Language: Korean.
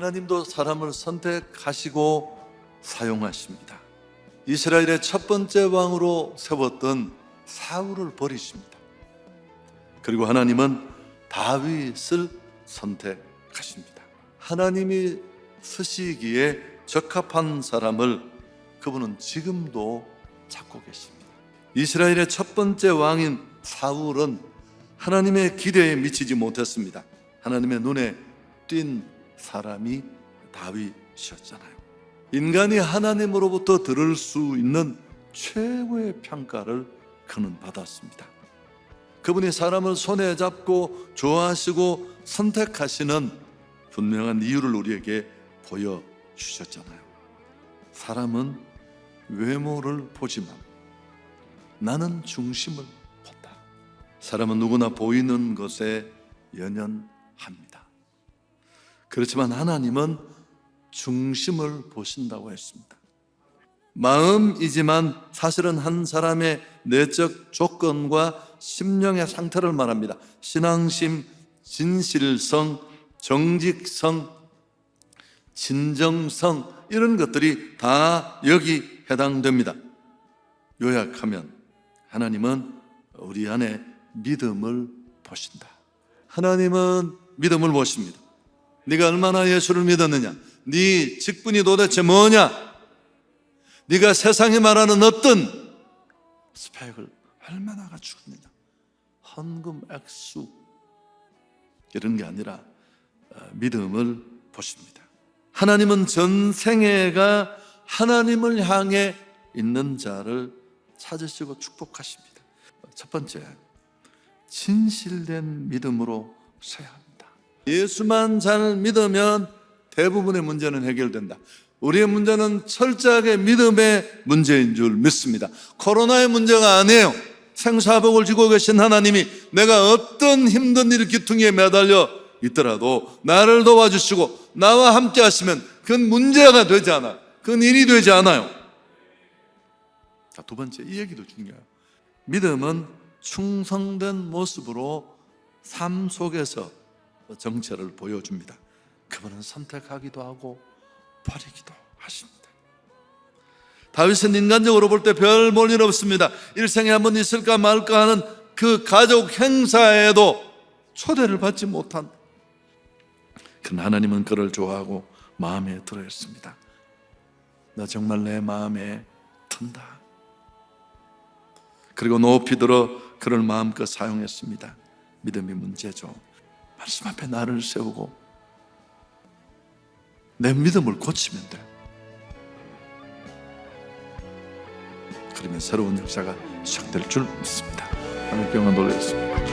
하나님도 사람을 선택하시고 사용하십니다. 이스라엘의 첫 번째 왕으로 세웠던 사울을 버리십니다. 그리고 하나님은 다윗을 선택하십니다. 하나님이 쓰시기에 적합한 사람을 그분은 지금도 찾고 계십니다. 이스라엘의 첫 번째 왕인 사울은 하나님의 기대에 미치지 못했습니다. 하나님의 눈에 띈 사람이 다윗이었잖아요. 인간이 하나님으로부터 들을 수 있는 최고의 평가를 그는 받았습니다. 그분이 사람을 손에 잡고 좋아하시고 선택하시는 분명한 이유를 우리에게 보여주셨잖아요. 사람은 외모를 보지만 나는 중심을 본다. 사람은 누구나 보이는 것에 연연합니다. 그렇지만 하나님은 중심을 보신다고 했습니다. 마음이지만 사실은 한 사람의 내적 조건과 심령의 상태를 말합니다. 신앙심, 진실성, 정직성, 진정성 이런 것들이 다 여기 해당됩니다. 요약하면 하나님은 우리 안에 믿음을 보신다. 하나님은 믿음을 보십니다. 네가 얼마나 예수를 믿었느냐? 네 직분이 도대체 뭐냐? 네가 세상이 말하는 어떤 스펙을 얼마나 갖추고 있느냐? 헌금 액수 이런 게 아니라 어, 믿음을 보십니다. 하나님은 전 생애가 하나님을 향해 있는 자를 찾으시고 축복하십니다. 첫 번째, 진실된 믿음으로 서야 합니다. 예수만 잘 믿으면 대부분의 문제는 해결된다. 우리의 문제는 철저하게 믿음의 문제인 줄 믿습니다. 코로나의 문제가 아니에요. 생사복을 쥐고 계신 하나님이 내가 어떤 힘든 일 기퉁이에 매달려 있더라도 나를 도와주시고 나와 함께 하시면 그건 문제가 되지 않아요. 그건 일이 되지 않아요. 자, 두 번째, 이 얘기도 중요해요. 믿음은 충성된 모습으로 삶 속에서 정체를 보여줍니다. 그분은 선택하기도 하고 버리기도 하십니다. 다윗은 인간적으로 볼 때 별 볼 일 없습니다. 일생에 한 번 있을까 말까 하는 그 가족 행사에도 초대를 받지 못한 그러나 하나님은 그를 좋아하고 마음에 들어 했습니다. 나 정말 내 마음에 든다. 그리고 높이 들어 그를 마음껏 사용했습니다. 믿음이 문제죠. 말씀 앞에 나를 세우고 내 믿음을 고치면 돼. 그러면 새로운 역사가 시작될 줄 믿습니다. 하나님께 영광 돌리겠습니다.